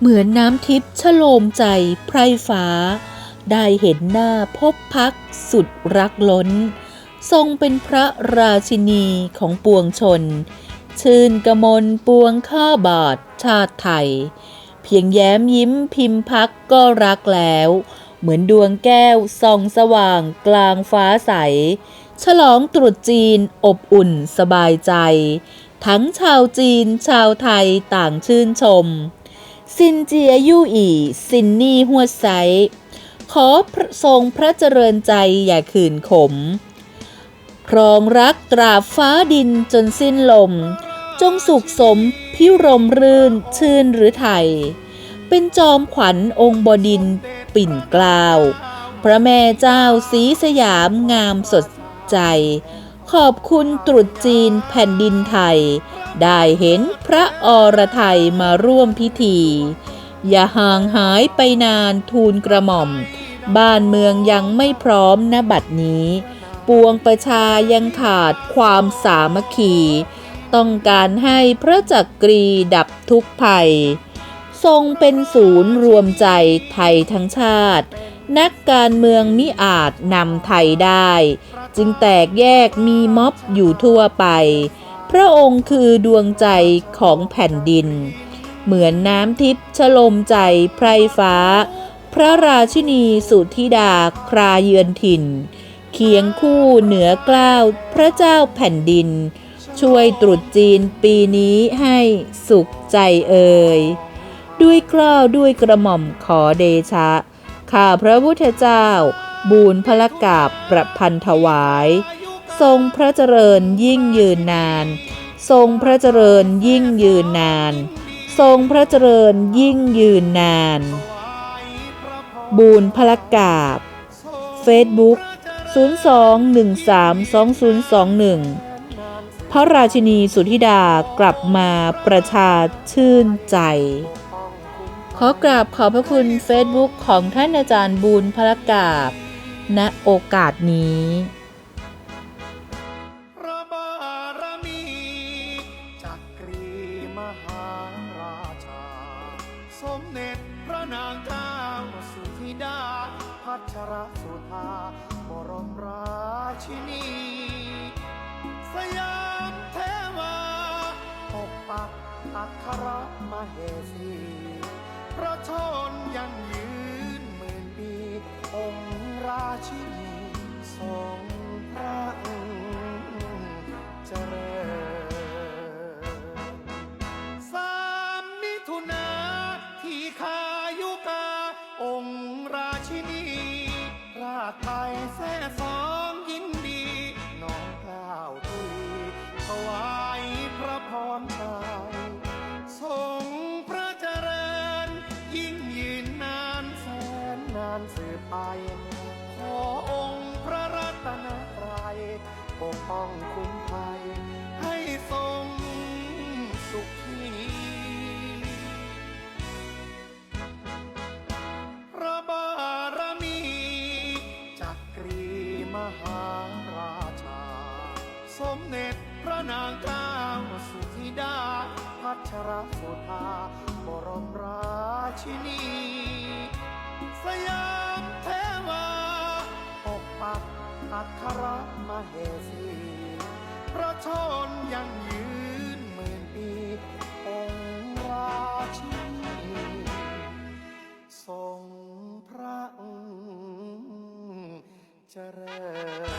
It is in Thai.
เหมือนน้ำทิพย์ชโลมใจไพรฟ้า ได้เห็นหน้าพบพักสุดรักล้น ทรงเป็นพระราชินีของปวงชน ชื่นกมลปวงข้าบาทชาติไทย เพียงแย้มยิ้มพิมพ์พักก็รักแล้ว เหมือนดวงแก้วส่องสว่างกลางฟ้าใส ฉลองตรุษจีนอบอุ่นสบายใจ ทั้งชาวจีนชาวไทยต่างชื่นชม ซินเจียยู่อีซินนี่หัวไซขอทรงพระเจริญใจอย่าขืนขม ครองรักตราบฟ้าดินจนสิ้นลม จงสุขสมพิรมรื่นชื่นหรือไทย เป็นจอมขวัญองค์บดินปิ่นกล้าว พระแม่เจ้าสีสยามงามสดใจ ขอบคุณตรุษจีนแผ่นดินไทย ได้เห็นพระอรไทยมาร่วมพิธี อย่าห่างหายไปนานทูลกระหม่อม บ้านเมืองยังไม่พร้อมณบัดนี้ ปวงประชายังขาดความสามัคคี ต้องการให้พระจักรีดับทุกภัย ทรงเป็นศูนย์รวมใจไทยทั้งชาติ นักการเมืองมิอาจนำไทยได้ จึงแตกแยกมีม็อบอยู่ทั่วไป พระองค์คือดวงใจของแผ่นดิน เหมือนน้ำทิพย์ชโลมใจไพรฟ้า พระราชินีสุธิดาคราเยือนถิ่น เคียงคู่เหนือกล้าวพระเจ้าแผ่นดิน ช่วยตรุษจีนปีนี้ให้สุขใจเอ่ยด้วยเกล้าวด้วยกระหม่อมขอเดชะ ข้าพระพุทธเจ้า บูรพละกาบประพันถวาย ทรงพระเจริญยิ่งยืนนาน ทรงพระเจริญยิ่งยืนนาน ทรงพระเจริญยิ่งยืนนาน บูรพละกาบ Facebook 02-132021 พระราชินีสุธิดากลับมาประชาชื่นใจ ขอกราบขอบพระคุณ Facebook ของท่านอาจารย์บูรพละกาบ ณโอกาสนี้นางเจ้าสุธิดา พัชรสุธาบรมราชินี สยามเทวาปกปักอัครมเหสี พระชนยังยืน ชินีทรงพระองค์เจริญสามมิถุนาที่ขายุกา องค์ราชินี ราชไทยแท้สองยินดี น้องกล่าวทุลีถวายพระพรชัยทรงพระเจริญ ยิ่งยืนนานแสนนานสืบไป อองค์พระรัตนตรัยปกป้องคุ้มภัย ให้ทรงสุขีพระบารมีจักรีมหาราชา สมเด็จพระนางเจ้าสุธิดา พัชรสุธาบรมราชินี สยาม อัครมเหสีพระชนยังยืนหมื่นปีองค์ราชินีทรงพระเจริญ